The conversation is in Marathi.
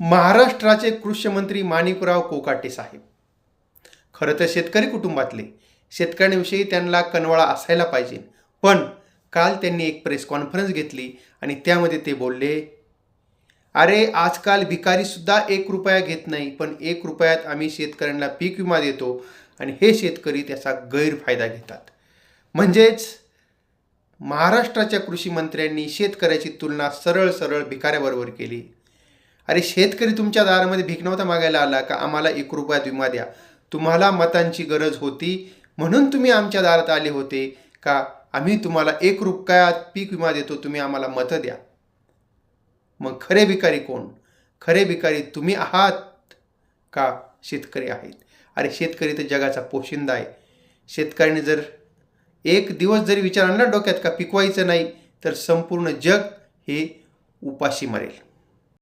महाराष्ट्राचे कृषीमंत्री माणिकराव कोकाटे साहेब. खरं तर शेतकरी कुटुंबातले. शेतकऱ्यांविषयी त्यांना कनवळा असायला पाहिजे. पण काल त्यांनी एक प्रेस कॉन्फरन्स घेतली आणि त्यामध्ये ते बोलले अरे आजकाल भिकारीसुद्धा एक रुपया घेत नाही पण एक रुपयात आम्ही शेतकऱ्यांना पीक विमा देतो आणि हे शेतकरी त्याचा गैरफायदा घेतात. म्हणजेच महाराष्ट्राच्या कृषी मंत्र्यांनी शेतकऱ्याची तुलना सरळ सरळ भिकाऱ्याबरोबर केली. अरे शेतकरी तुमच्या दारामध्ये भीक नव्हता मागायला आला का आम्हाला एक रुपयात विमा द्या. तुम्हाला मतांची गरज होती म्हणून तुम्ही आमच्या दारात आले होते का? आम्ही तुम्हाला एक रुपयात पीक विमा देतो तुम्ही आम्हाला मतं द्या. मग खरे भिकारी कोण? खरे भिकारी तुम्ही आहात का शेतकरी आहेत? अरे शेतकरी तर जगाचा पोशिंदा आहे. शेतकऱ्याने जर एक दिवस जरी विचार आणला डोक्यात का पिकवायचं नाही तर संपूर्ण जग हे उपाशी मरेल.